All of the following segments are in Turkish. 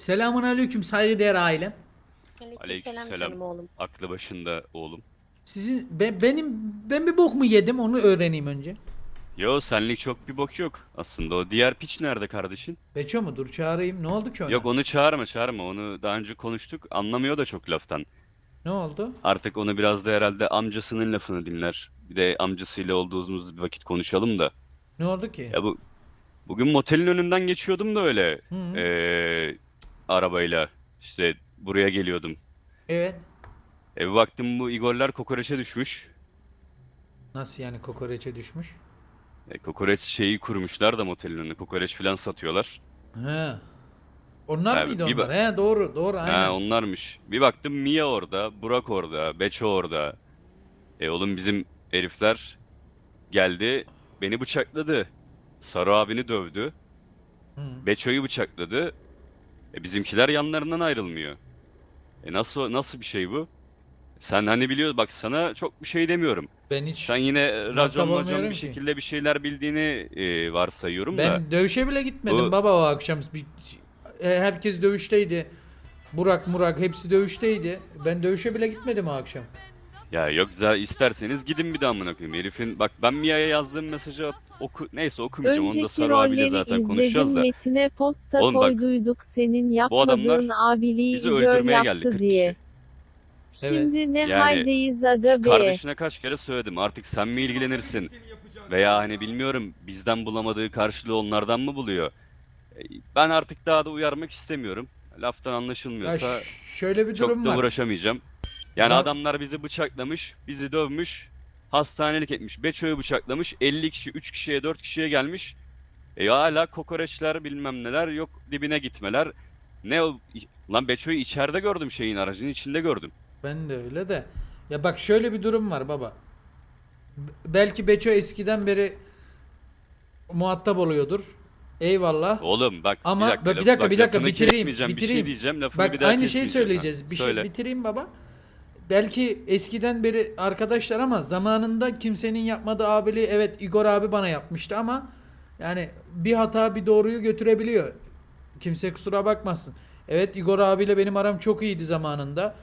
Selamun aleyküm saygıdeğer ailem. Aleykümselam canım oğlum. Aklı başında oğlum. Sizin ben, benim ben bir bok mu yedim onu öğreneyim önce. Yo senlik çok bir bok yok aslında. O diğer piç nerede kardeşin? Beço mu? Dur çağırayım. Ne oldu ki ona? Yok onu çağırma çağırma. Onu daha önce konuştuk. Anlamıyor da çok laftan. Ne oldu? Artık onu biraz da herhalde amcasının lafını dinler. Bir de amcasıyla olduğumuz bir vakit konuşalım da. Ne oldu ki? Ya bu bugün motelin önünden geçiyordum da öyle Hı hı. Arabayla. İşte buraya geliyordum. Evet. E bir baktım bu Igorlar kokoreçe düşmüş. Nasıl yani kokoreçe düşmüş? E, kokoreç şeyi kurmuşlar da motelin önüne. Kokoreç falan satıyorlar. He. Onlar Ha, mıydı bir onlar? He doğru doğru aynen. Ha onlarmış. Bir baktım Mia orada, Burak orada, Beço orada. E oğlum bizim herifler geldi, beni bıçakladı. Saru abini dövdü, Hı. Beço'yu bıçakladı. E bizimkiler yanlarından ayrılmıyor. E nasıl nasıl bir şey bu? Sen hani biliyor bak sana çok bir şey demiyorum. Ben hiç Sen yine racon racon olmuyorum bir ki. şekilde bir şeyler bildiğini e, varsayıyorum da. ben dövüşe bile gitmedim Bu- baba o akşam. Bir, e, herkes dövüşteydi. Burak Murak hepsi dövüşteydi. Ben dövüşe bile gitmedim o akşam. Ya yok za- isterseniz gidin bir daha amına koyayım. Herifin bak ben Mia'ya yazdığım mesajı oku neyse okumayacağım. Onu da Önceki Saru abiyle zaten konuşacağız da. Metine posta Oğlum bak, koyduyduk senin yapmadığın abiliği Bizi öldürmeye geldi yaptı 40 diye. kişi. Şimdi ne Yani haldeyiz aga be. Kardeşine kaç kere söyledim. Artık sen mi ilgilenirsin? Veya hani bilmiyorum bizden bulamadığı karşılığı onlardan mı buluyor? E, Ben artık daha da uyarmak istemiyorum. Laftan Ya anlaşılmıyorsa ş- şöyle bir çok durum da var. uğraşamayacağım. Yani Zam- adamlar bizi bıçaklamış, bizi dövmüş, hastanelik etmiş. Beço'yu bıçaklamış, 50 kişi, 3 kişiye, 4 kişiye gelmiş. E hala kokoreçler bilmem neler, yok dibine gitmeler. Ne o? Lan Beço'yu içeride gördüm şeyin aracının içinde gördüm. Ben de öyle de. Ya bak şöyle bir durum var baba. B- Belki Beço eskiden beri muhatap oluyordur. Eyvallah. Oğlum bak Ama bir dakika, bir dakika, bak, bir dakika, lafını bitireyim, kesmeyeceğim, Bir bitireyim. şey diyeceğim lafını Bak bir daha aynı şeyi kesmeyeceğim. söyleyeceğiz. Ha, Bir şey söyle. bitireyim baba. Belki eskiden beri arkadaşlar ama zamanında kimsenin yapmadığı abiliği evet Igor abi bana yapmıştı ama yani bir hata bir doğruyu götürebiliyor. Kimse kusura bakmasın. Evet Igor abiyle benim aram çok iyiydi zamanında.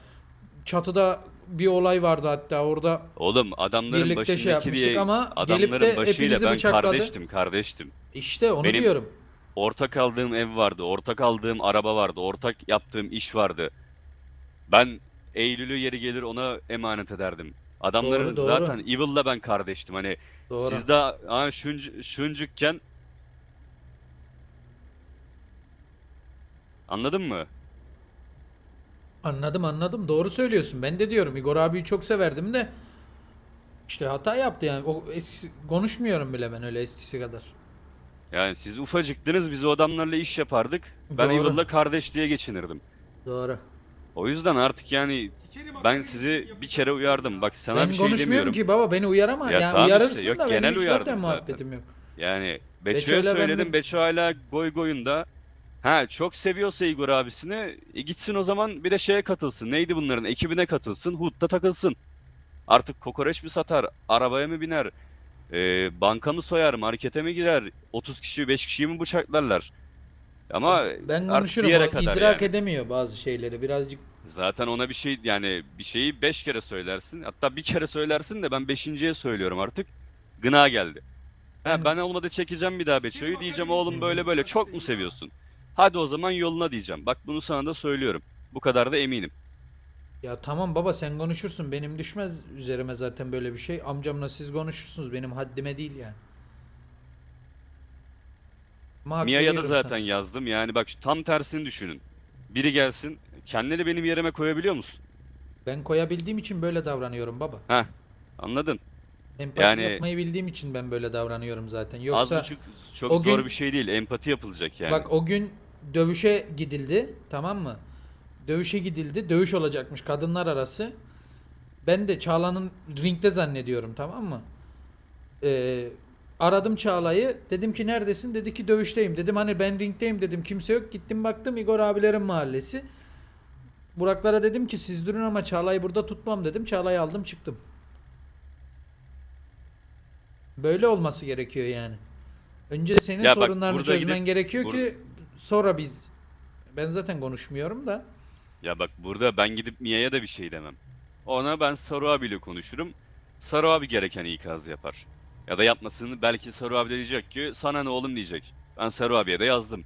Çatıda bir olay vardı hatta orada Oğlum adamların Birlikte şey yapmıştık diye ama gelip de adamların başıyla ben bıçakladı. kardeştim kardeştim. işte onu Benim- diyorum. Ortak aldığım ev vardı, ortak aldığım araba vardı, ortak yaptığım iş vardı. Ben Eylül'ü yeri gelir ona emanet ederdim. Adamların Doğru, doğru. zaten Evil'la ben kardeştim. Hani Doğru. siz de ha, şunc, şuncukken Anladın mı? Anladım anladım. Doğru söylüyorsun. Ben de diyorum Igor abiyi çok severdim de işte hata yaptı yani. O eski konuşmuyorum bile ben öyle eskisi kadar. Yani siz ufacıktınız biz o adamlarla iş yapardık. Ben Doğru. Evil'la kardeş diye geçinirdim. Doğru. O yüzden artık yani ben sizi bir kere uyardım. Bak sana ben bir şey konuşmuyorum demiyorum. ki baba beni uyarama. Ya yani tamam işte, uyarırsın yok, da benim genel hiç uyardım zaten muhabbetim yok. Yani Beço'ya ben söyledim. bir- Beço hala goy goyunda. Ha çok seviyorsa Igor abisini e, gitsin o zaman bir de şeye katılsın. Neydi bunların? Ekibine katılsın. Hood'da takılsın. Artık kokoreç mi satar? Arabaya mı biner? e, banka mı soyar? Markete mi girer? 30 kişi 5 kişiyi mi bıçaklarlar? Ama Ben artık konuşurum. bir yere o kadar idrak yani. edemiyor bazı şeyleri. Birazcık Zaten ona bir şey yani bir şeyi 5 kere söylersin. Hatta bir kere söylersin de ben beşinciye söylüyorum artık. Gına geldi. Ha, Ben- ben olmadı çekeceğim bir daha Beço'yu diyeceğim oğlum böyle böyle çok mu seviyorsun? Hadi o zaman yoluna diyeceğim. Bak bunu sana da söylüyorum. Bu kadar da eminim. ya tamam baba sen konuşursun. Benim düşmez üzerime zaten böyle bir şey. Amcamla siz konuşursunuz. Benim haddime değil yani. Ama hak Mia'ya da veriyorum sana. zaten yazdım. Yani bak şu tam tersini düşünün. Biri gelsin. Kendini benim yerime koyabiliyor musun? Ben koyabildiğim için böyle davranıyorum baba. Heh. Anladın? Empati Yani- yapmayı bildiğim için ben böyle davranıyorum zaten. Az Yoksa buçuk çok o zor gün- bir şey değil. Empati yapılacak yani. bak o gün dövüşe gidildi tamam mı? Dövüşe gidildi. Dövüş olacakmış kadınlar arası. Ben de Çağla'nın ringde zannediyorum tamam mı? Ee, aradım Çağla'yı. Dedim ki neredesin? Dedi ki dövüşteyim. Dedim hani ben ringdeyim dedim. Kimse yok. Gittim baktım Igor abilerin mahallesi. Buraklara dedim ki siz durun ama Çağla'yı burada tutmam dedim. Çağla'yı aldım çıktım. Böyle olması gerekiyor yani. Önce senin Ya bak, sorunlarını burada çözmen gidip- gerekiyor bur- ki sonra biz Ben zaten konuşmuyorum da. Ya bak burada ben gidip Mia'ya da bir şey demem. Ona ben Saru abiyle konuşurum. Saru abi gereken ikaz yapar. Ya da yapmasını belki Saru abi de diyecek ki sana ne oğlum diyecek. Ben Saru abiye de yazdım.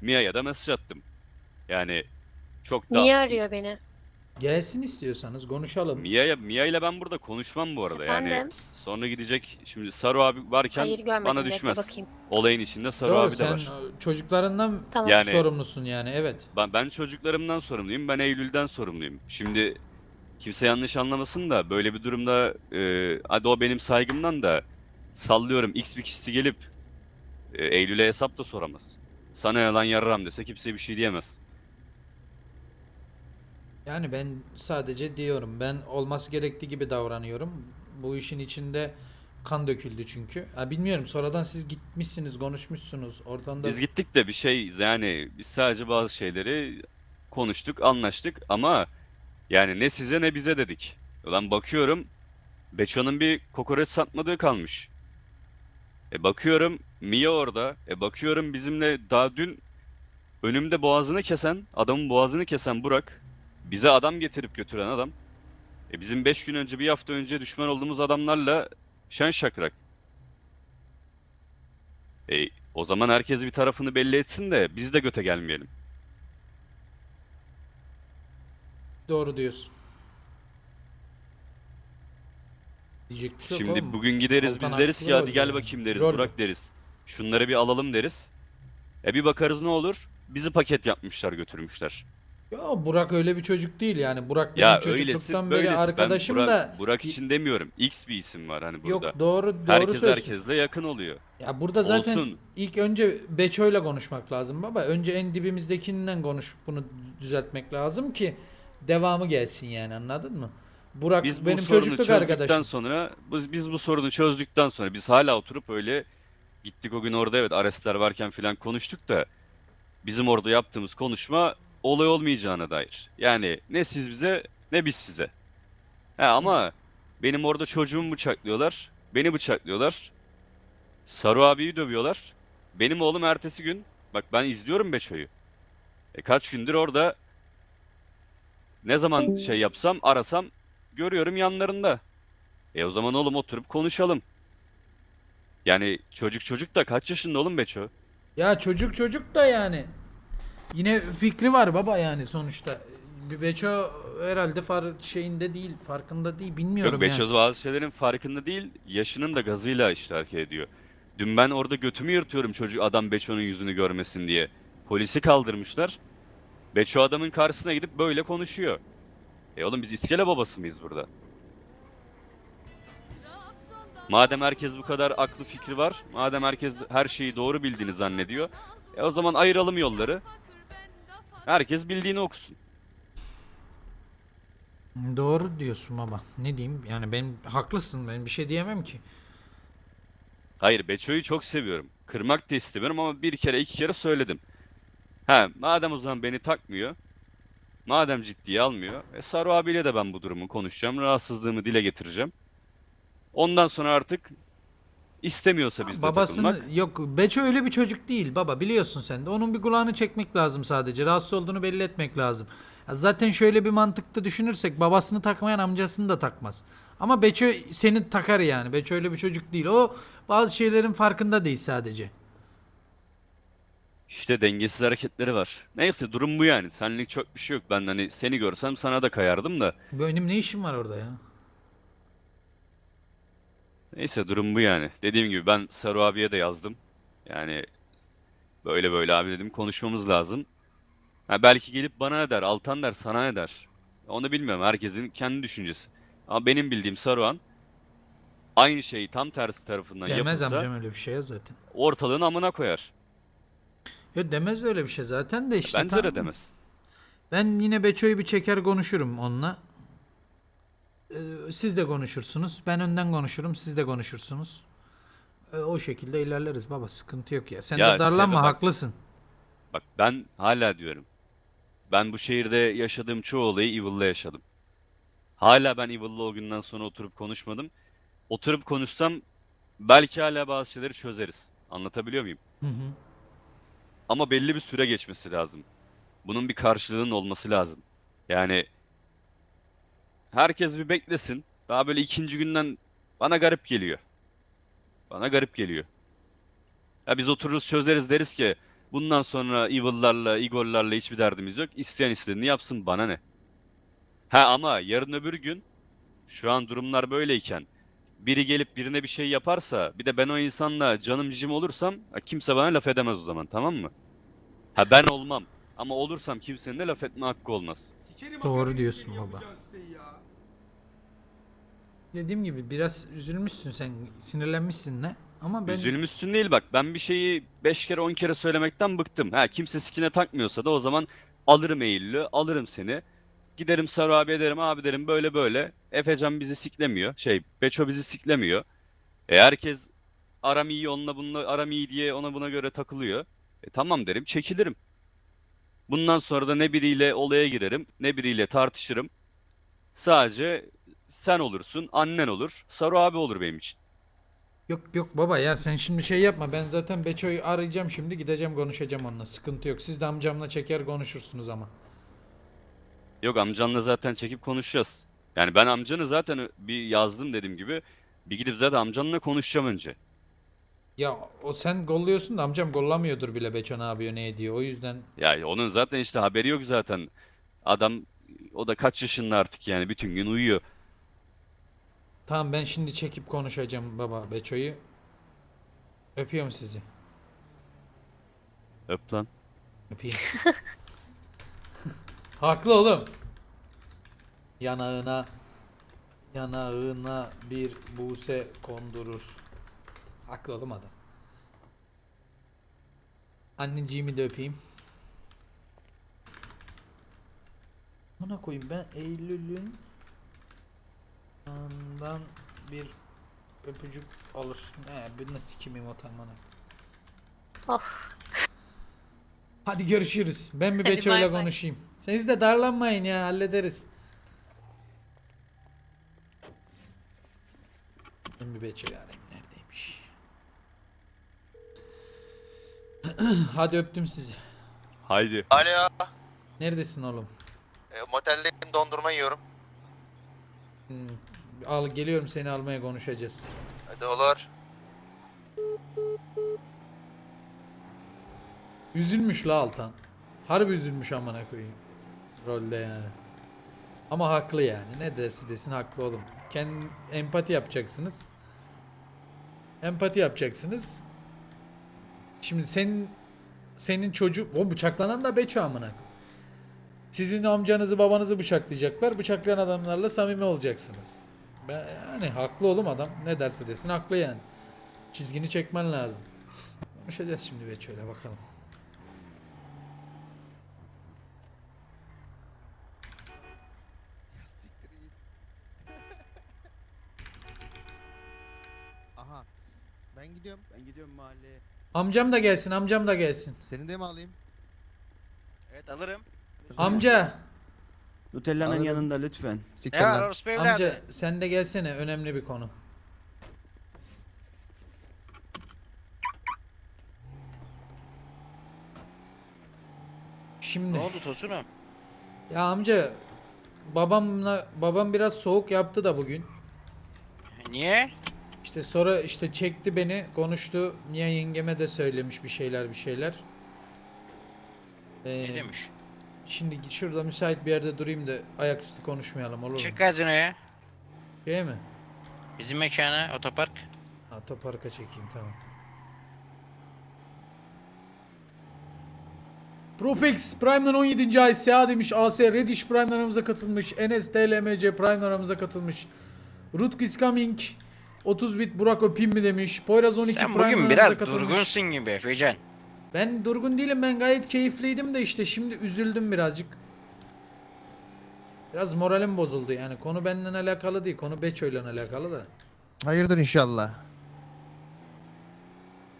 Mia'ya da mesaj attım. Yani çok da Niye arıyor beni? Gelsin istiyorsanız konuşalım. Mia'ya Mia ile ben burada konuşmam bu arada yani. Efendim? Sonra gidecek şimdi Saru abi varken Hayır görmedim. bana bekle düşmez. bakayım. Olayın içinde Saru Doğru abi de sen var. çocuklarından Tamam. Yani- sorumlusun yani evet. Ben, ben çocuklarımdan sorumluyum. Ben Eylül'den sorumluyum. Şimdi kimse yanlış anlamasın da böyle bir durumda e, hadi o benim saygımdan da sallıyorum X bir kişisi gelip e, Eylül'e hesap da soramaz. Sana ne lan yarram dese kimse bir şey diyemez. Yani ben sadece diyorum ben olması gerektiği gibi davranıyorum. Bu işin içinde kan döküldü çünkü. Ha, bilmiyorum sonradan siz gitmişsiniz konuşmuşsunuz. Oradan da Biz gittik de bir şey yani biz sadece bazı şeyleri konuştuk, anlaştık ama yani ne size ne bize dedik. Ulan bakıyorum Beço'nun bir kokoreç satmadığı kalmış. E bakıyorum Mia orada. E bakıyorum bizimle daha dün önümde boğazını kesen, adamın boğazını kesen Burak. Bize adam getirip götüren adam. E bizim 5 gün önce, bir hafta önce düşman olduğumuz adamlarla şen şakrak. E, o zaman herkes bir tarafını belli etsin de biz de göte gelmeyelim. doğru diyorsun. Diyecek bir şey yok Şimdi oğlum. bugün gideriz Altan biz deriz haklı ki hadi rol gel yani. bakayım deriz Rol Burak deriz. Şunları bir alalım deriz. E bir bakarız ne olur? Bizi paket yapmışlar götürmüşler. Ya Burak öyle bir çocuk değil yani. Burak benim Ya çocukluktan beri böylesi. Ben arkadaşım Burak, da Burak için demiyorum. X bir isim var hani burada. yok doğru doğru Herkes söylüyorsun. herkesle yakın oluyor. Ya burada zaten Olsun. ilk önce Beço'yla konuşmak lazım baba. Önce en dibimizdekinden konuş bunu düzeltmek lazım ki devamı gelsin yani anladın mı? Burak Biz bu benim sorunu çocukluk çözdükten arkadaşım. sonra biz, biz bu sorunu çözdükten sonra biz hala oturup öyle gittik o gün orada evet arestler varken filan konuştuk da bizim orada yaptığımız konuşma olay olmayacağına dair. Yani ne siz bize ne biz size. He ama benim orada çocuğumu bıçaklıyorlar. Beni bıçaklıyorlar. Saru abiyi dövüyorlar. Benim oğlum ertesi gün bak ben izliyorum Beço'yu. E kaç gündür orada ne zaman şey yapsam arasam görüyorum yanlarında. E o zaman oğlum oturup konuşalım. Yani çocuk çocuk da kaç yaşında oğlum Beço? Ya çocuk çocuk da yani. Yine fikri var baba yani sonuçta. Beço herhalde far şeyinde değil, farkında değil, bilmiyorum Yok yani. Bazı şeylerin farkında değil, yaşının da gazıyla işte hareket ediyor. Dün ben orada götümü yırtıyorum çocuk adam Beço'nun yüzünü görmesin diye. Polisi kaldırmışlar. Beço adamın karşısına gidip böyle konuşuyor. E oğlum biz iskele babası mıyız burada? Madem herkes bu kadar aklı fikri var, madem herkes her şeyi doğru bildiğini zannediyor, e o zaman ayıralım yolları. Herkes bildiğini okusun. Doğru diyorsun baba. Ne diyeyim? Yani ben haklısın. Ben bir şey diyemem ki. Hayır Beço'yu çok seviyorum. Kırmak da istemiyorum ama bir kere iki kere söyledim. Ha madem o zaman beni takmıyor. Madem ciddiye almıyor. E Saru abiyle de ben bu durumu konuşacağım. Rahatsızlığımı dile getireceğim. Ondan sonra artık istemiyorsa bizle Babasını takılmak. yok Beço öyle bir çocuk değil baba biliyorsun sen de. Onun bir kulağını çekmek lazım sadece. Rahatsız olduğunu belli etmek lazım. Ya zaten şöyle bir mantıkta düşünürsek babasını takmayan amcasını da takmaz. Ama Beço seni takar yani. Beço öyle bir çocuk değil. O bazı şeylerin farkında değil sadece. İşte dengesiz hareketleri var. Neyse durum bu yani. Senlik çok bir şey yok. Ben hani seni görsem sana da kayardım da. Benim ne işim var orada ya? Neyse durum bu yani. Dediğim gibi ben Saru abiye de yazdım. Yani böyle böyle abi dedim konuşmamız lazım. Ha belki gelip bana ne der, Altan der, sana ne der. Onu bilmiyorum. Herkesin kendi düşüncesi. Ama benim bildiğim Saruhan aynı şeyi tam tersi tarafından Demez yapılsa amcam öyle bir şey ya zaten. ortalığın amına koyar. Ya demez öyle bir şey zaten de işte. Bence de demez. Ben yine Beço'yu bir çeker konuşurum onunla. Ee, siz de konuşursunuz. Ben önden konuşurum. Siz de konuşursunuz. Ee, o şekilde ilerleriz baba. Sıkıntı yok ya. Sen Ya de darlanma bak- haklısın. Bak ben hala diyorum. Ben bu şehirde yaşadığım çoğu olayı Evil'la yaşadım. Hala ben Evil'la o günden sonra oturup konuşmadım. Oturup konuşsam belki hala bazı şeyleri çözeriz. Anlatabiliyor muyum? Hı hı. Ama belli bir süre geçmesi lazım. Bunun bir karşılığının olması lazım. Yani herkes bir beklesin. Daha böyle ikinci günden bana garip geliyor. Bana garip geliyor. Ya biz otururuz çözeriz deriz ki bundan sonra Evil'larla, Igor'larla hiçbir derdimiz yok. İsteyen istediğini yapsın bana ne? Ha ama yarın öbür gün şu an durumlar böyleyken biri gelip birine bir şey yaparsa bir de ben o insanla canım cicim olursam ha, kimse bana laf edemez o zaman tamam mı? Ha ben olmam ama olursam kimsenin de laf etme hakkı olmaz. Doğru diyorsun baba. Dediğim gibi biraz üzülmüşsün sen, sinirlenmişsin ne? Ama ben Üzülmüşsün değil bak ben bir şeyi 5 kere 10 kere söylemekten bıktım. Ha kimse sikine takmıyorsa da o zaman alırım Eylül'ü alırım seni. Giderim Saru abi derim abi derim böyle böyle. Efecan bizi siklemiyor. Şey Beço bizi siklemiyor. E herkes aram iyi onunla bununla aram iyi diye ona buna göre takılıyor. E tamam derim çekilirim. Bundan sonra da ne biriyle olaya girerim ne biriyle tartışırım. Sadece sen olursun annen olur Saru abi olur benim için. Yok yok baba ya sen şimdi şey yapma. Ben zaten Beço'yu arayacağım şimdi gideceğim konuşacağım onunla. Sıkıntı yok. Siz de amcamla çeker konuşursunuz ama. Yok amcanla zaten çekip konuşacağız. Yani ben amcanı zaten bir yazdım dediğim gibi. Bir gidip zaten amcanla konuşacağım önce. Ya o sen golluyorsun da amcam gollamıyordur bile Beço ne yapıyor ne ediyor. O yüzden Ya onun zaten işte haberi yok zaten. Adam o da kaç yaşında artık yani bütün gün uyuyor. tamam ben şimdi çekip konuşacağım baba Beço'yu. Öpüyorum sizi. Öp lan. Öpeyim. Haklı oğlum. Yanağına yanağına bir buse kondurur. Haklı oğlum adam. Anneciğimi de öpeyim. Buna koyayım ben Eylül'ün yanından bir öpücük alır. Ne bir nasıl kimim o tam bana. Oh. Hadi görüşürüz. Ben bir Hadi Beço'yla bay bay. konuşayım. Siz de darlanmayın ya hallederiz. Ben bir Beço'yu arayayım. Neredeymiş? Hadi öptüm sizi. Haydi. Alo, Neredesin oğlum? e, moteldeyim dondurma yiyorum. Hmm, Al geliyorum seni almaya konuşacağız. Hadi olur. Üzülmüş la Altan. Harbi üzülmüş amına koyayım. Rolde yani. Ama haklı yani. Ne dersi desin haklı oğlum. Kendi empati yapacaksınız. Empati yapacaksınız. Şimdi senin senin çocuk o bıçaklanan da Beço amına. Sizin amcanızı babanızı bıçaklayacaklar. Bıçaklayan adamlarla samimi olacaksınız. Ben, yani haklı oğlum adam. Ne derse desin haklı yani. Çizgini çekmen lazım. Konuşacağız şimdi Beço'yla bakalım. Aha. Ben gidiyorum. Ben gidiyorum mahalleye. Amcam da gelsin, amcam da gelsin. Seni de mi alayım? Evet alırım. Amca, Nutella'nın Alırım. yanında lütfen. Siktir Ne var lan. orospu evladı? amca sen de gelsene önemli bir konu. Şimdi Ne oldu Tosunum? ya amca babamla babam biraz soğuk yaptı da bugün. Niye? İşte sonra işte çekti beni, konuştu. Mia yengeme de söylemiş bir şeyler bir şeyler. Ee, Ne demiş? Şimdi şurada müsait bir yerde durayım da ayaküstü konuşmayalım olur mu? Çık gazinoya. Şey mi? Bizim mekana, otopark. Ha, Otoparka çekeyim tamam. Profex Prime'dan 17. ay SA demiş. AS Reddish Prime'dan aramıza katılmış. Enes DLMC Prime'dan aramıza katılmış. Rutk is coming. 30 bit Burak öpeyim mi demiş. Poyraz 12 Sen bugün biraz durgunsun gibi Efecan. Ben durgun değilim ben gayet keyifliydim de işte şimdi üzüldüm birazcık. Biraz moralim bozuldu yani. Konu benden alakalı değil. Konu Beço ile alakalı da. Hayırdır inşallah.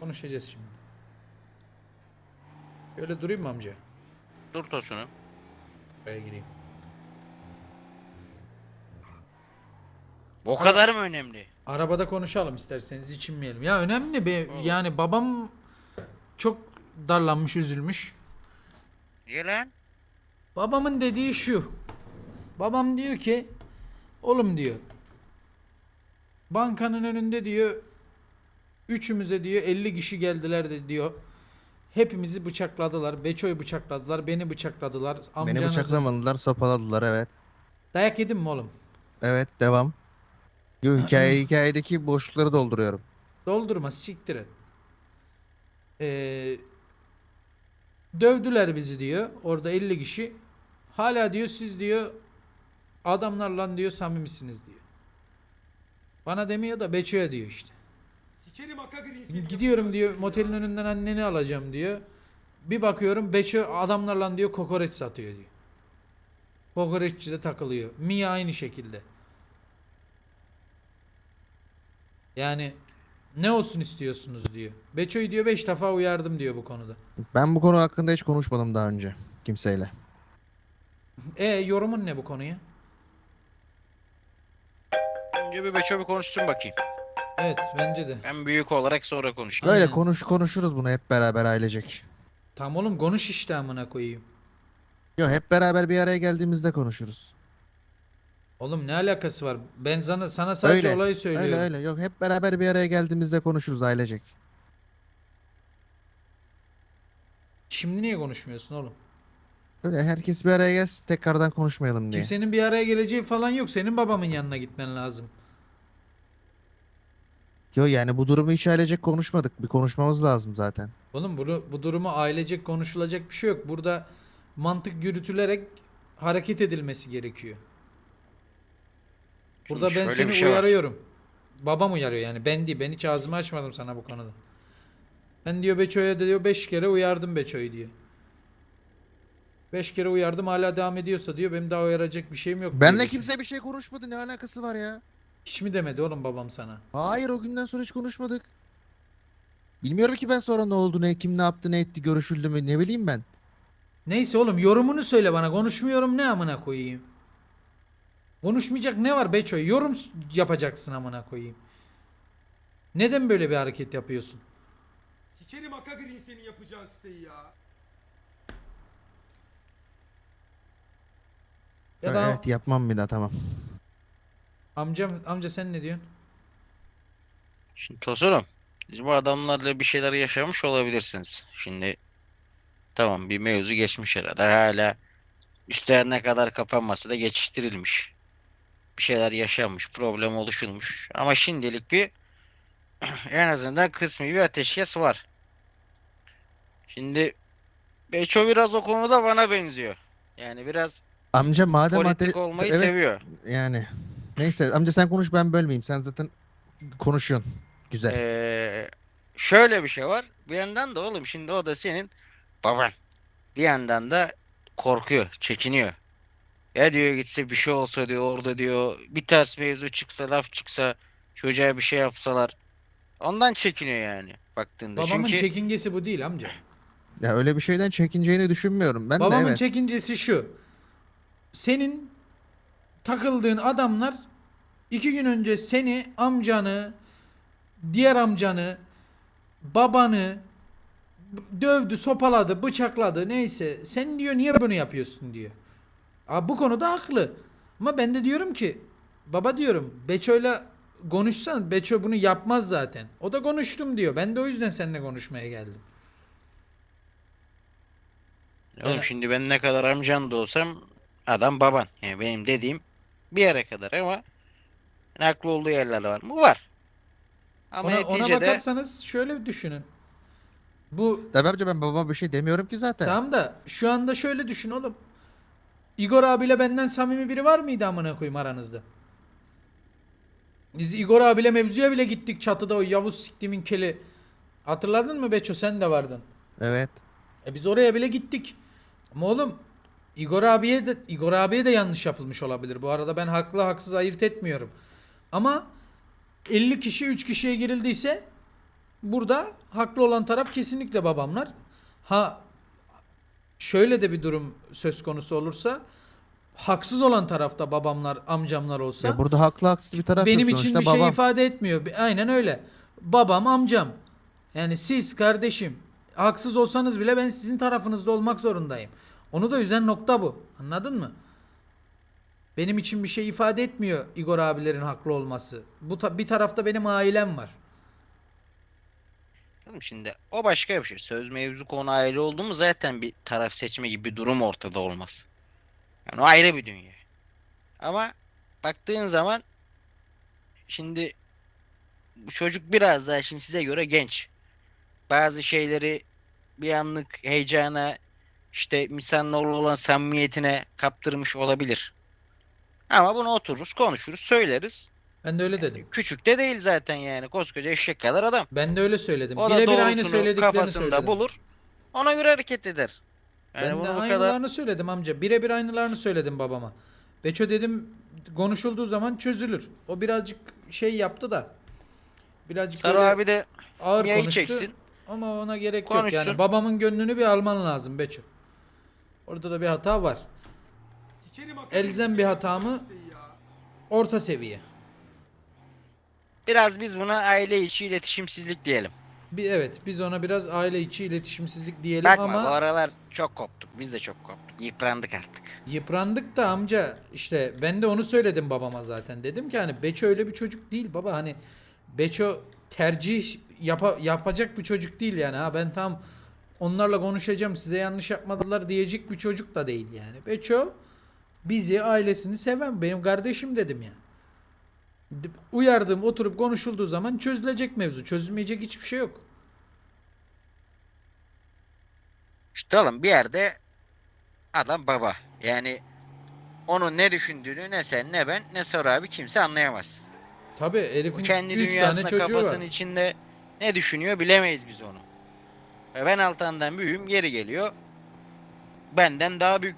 Konuşacağız şimdi. Şöyle durayım mı amca? Dur Tosunum. Buraya gireyim. O kadar mı önemli? Arabada konuşalım isterseniz içinmeyelim. Ya önemli be Olur. yani babam çok darlanmış üzülmüş. Niye lan? Babamın dediği şu. Babam diyor ki oğlum diyor. Bankanın önünde diyor üçümüze diyor 50 kişi geldiler de diyor. Hepimizi bıçakladılar. Beço'yu bıçakladılar. Beni bıçakladılar. Beni Amcanızı- bıçaklamadılar, sopaladılar evet. Dayak yedin mi oğlum? Evet devam. Yo, hikaye hikayedeki boşlukları dolduruyorum. Doldurma siktir et. Ee, dövdüler bizi diyor. Orada 50 kişi. Hala diyor siz diyor adamlarla diyor samimisiniz diyor. Bana demiyor da Beço'ya diyor işte. Gidiyorum diyor motelin ya. önünden anneni alacağım diyor. Bir bakıyorum Beço adamlarla diyor kokoreç satıyor diyor. Kokoreççi de takılıyor. Mia aynı şekilde. Yani ne olsun istiyorsunuz diyor. Beço'yu diyor 5 defa uyardım diyor bu konuda. Ben bu konu hakkında hiç konuşmadım daha önce kimseyle. E yorumun ne bu konuya? Önce bir Beço bir konuşsun bakayım. Evet bence de. Ben büyük olarak sonra konuşayım. Böyle Aynen. konuş konuşuruz bunu hep beraber ailecek. Tam oğlum konuş işte amına koyayım. Yo hep beraber bir araya geldiğimizde konuşuruz. Oğlum ne alakası var? Ben sana sana sadece Öyle, olayı söylüyorum. Öyle öyle. Yok hep beraber bir araya geldiğimizde konuşuruz ailecek. Şimdi niye konuşmuyorsun oğlum? Öyle herkes bir araya gelsin tekrardan konuşmayalım diye. Kimsenin bir araya geleceği falan yok. Senin babamın yanına gitmen lazım. Yo yani bu durumu hiç ailecek konuşmadık. Bir konuşmamız lazım zaten. Oğlum bu, bu durumu ailecek konuşulacak bir şey yok. Burada mantık yürütülerek hareket edilmesi gerekiyor. Burada Şimdi ben şöyle seni bir şey var. uyarıyorum. Babam uyarıyor yani. Ben değil. Ben hiç ağzımı açmadım sana bu konuda. Ben diyor Beço'ya da diyor 5 kere uyardım Beço'yu diyor. 5 kere uyardım hala devam ediyorsa diyor benim daha uyaracak bir şeyim yok. diyor Benle Beço. kimse bir şey konuşmadı. Ne alakası var ya? Hiç mi demedi oğlum babam sana? Hayır o günden sonra hiç konuşmadık. Bilmiyorum ki ben sonra ne oldu ne kim ne yaptı ne etti görüşüldü mü ne bileyim ben. Neyse oğlum yorumunu söyle bana. Konuşmuyorum ne amına koyayım. Konuşmayacak ne var Beço? Yorum yapacaksın amına koyayım. Neden böyle bir hareket yapıyorsun? Sikerim aka green senin yapacağın siteyi ya. Ya da Evet yapmam bir daha tamam. amcam amca sen ne diyorsun? Şimdi Tosunum, siz bu adamlarla bir şeyler yaşamış olabilirsiniz. Şimdi tamam bir mevzu geçmiş arada. Hala üstlerine kadar kapanması da geçiştirilmiş. Bir şeyler yaşanmış, problem oluşulmuş. Ama şimdilik bir en azından kısmi bir ateşkes var. Şimdi Beço biraz o konuda bana benziyor. Yani biraz Amca madem politik ate- olmayı evet, seviyor. yani. Neyse amca sen konuş ben bölmeyeyim. Sen zaten konuşuyorsun. Güzel. Ee, şöyle bir şey var. Bir yandan da oğlum şimdi o da senin baban. Bir yandan da korkuyor, çekiniyor. Ya diyor gitse bir şey olsa diyor orada diyor bir ters mevzu çıksa laf çıksa çocuğa bir şey yapsalar. Ondan çekiniyor yani baktığında. Babamın Çünkü çekingesi bu değil amca. Ya öyle bir şeyden çekineceğini düşünmüyorum. Ben de Babamın evet. çekincesi şu. Senin takıldığın adamlar iki gün önce seni, amcanı, diğer amcanı, babanı dövdü, sopaladı, bıçakladı neyse. Sen diyor niye bunu yapıyorsun diyor. Abi bu konuda haklı. Ama ben de diyorum ki baba diyorum Beço'yla konuşsan Beço bunu yapmaz zaten. O da konuştum diyor. Ben de o yüzden seninle konuşmaya geldim. oğlum Ben- şimdi ben ne kadar amcan da olsam adam baban. Yani benim dediğim bir yere kadar ama haklı olduğu yerler var mı? Var. Ama Ona, ona neticede bakarsanız şöyle düşünün. Bu Tabii amca ben babama bir şey demiyorum ki zaten. tamam da şu anda şöyle düşün oğlum. Igor abiyle benden samimi biri var mıydı amına koyayım aranızda? Biz Igor abiyle mevzuya bile gittik çatıda o Yavuz siktimin keli. Hatırladın mı Beço sen de vardın. Evet. E biz oraya bile gittik. Ama oğlum Igor abiye de Igor abiye de yanlış yapılmış olabilir. Bu arada ben haklı haksız ayırt etmiyorum. Ama 50 kişi 3 kişiye girildiyse burada haklı olan taraf kesinlikle babamlar. Ha şöyle de bir durum söz konusu olursa haksız olan tarafta babamlar, amcamlar olsa Ya burada haklı haksız bir taraf benim yok. için Sonuçta bir şey babam. ifade etmiyor. Bi- Aynen öyle. Babam, amcam. Yani siz kardeşim haksız olsanız bile ben sizin tarafınızda olmak zorundayım. Onu da üzen nokta bu. Anladın mı? Benim için bir şey ifade etmiyor Igor abilerin haklı olması. Bu ta- bir tarafta benim ailem var. Tamam şimdi o başka bir şey. Söz mevzu konu aile oldu mu zaten bir taraf seçme gibi bir durum ortada olmaz. Yani o ayrı bir dünya. Ama baktığın zaman şimdi bu çocuk biraz daha şimdi size göre genç. Bazı şeyleri bir anlık heyecana işte insanlarla olan samimiyetine kaptırmış olabilir. Ama bunu otururuz, konuşuruz, söyleriz. Ben de öyle dedim. Küçük de değil zaten yani. Koskoca eşek kadar adam. Ben de öyle söyledim. O da Birebir aynı doğrusunu söylediklerini kafasında söyledim. bulur. Ona göre hareket eder. Yani ben de bunu bu kadar aynılarını söyledim amca. Birebir aynılarını söyledim babama. Beço dedim konuşulduğu zaman çözülür. O birazcık şey yaptı da. Birazcık Sarı böyle abi de ağır yayı konuştu. çeksin. Ama ona gerek yok Konuşsun. yani. Babamın gönlünü bir alman lazım Beço. Orada da bir hata var. Elzem bir hata mı? Orta seviye. Biraz biz buna aile içi iletişimsizlik diyelim. Bir evet biz ona biraz aile içi iletişimsizlik diyelim Bakma ama bu aralar çok koptuk. Biz de çok koptuk. Yıprandık artık. Yıprandık da amca işte ben de onu söyledim babama zaten. Dedim ki hani Beço öyle bir çocuk değil baba hani Beço tercih yapa- yapacak bir çocuk değil yani ha ben tam onlarla konuşacağım size yanlış yapmadılar diyecek bir çocuk da değil yani. Beço bizi ailesini seven benim kardeşim dedim yani. Uyardım oturup konuşulduğu zaman çözülecek mevzu. Çözülmeyecek hiçbir şey yok. İşte oğlum bir yerde adam baba. Yani onun ne düşündüğünü ne sen ne ben ne Sarı abi kimse anlayamaz. Tabi O herifin kendi 3 tane dünyasında var. kafasının içinde ne düşünüyor bilemeyiz biz onu. Ben Altan'dan büyüğüm geri geliyor. Benden daha büyük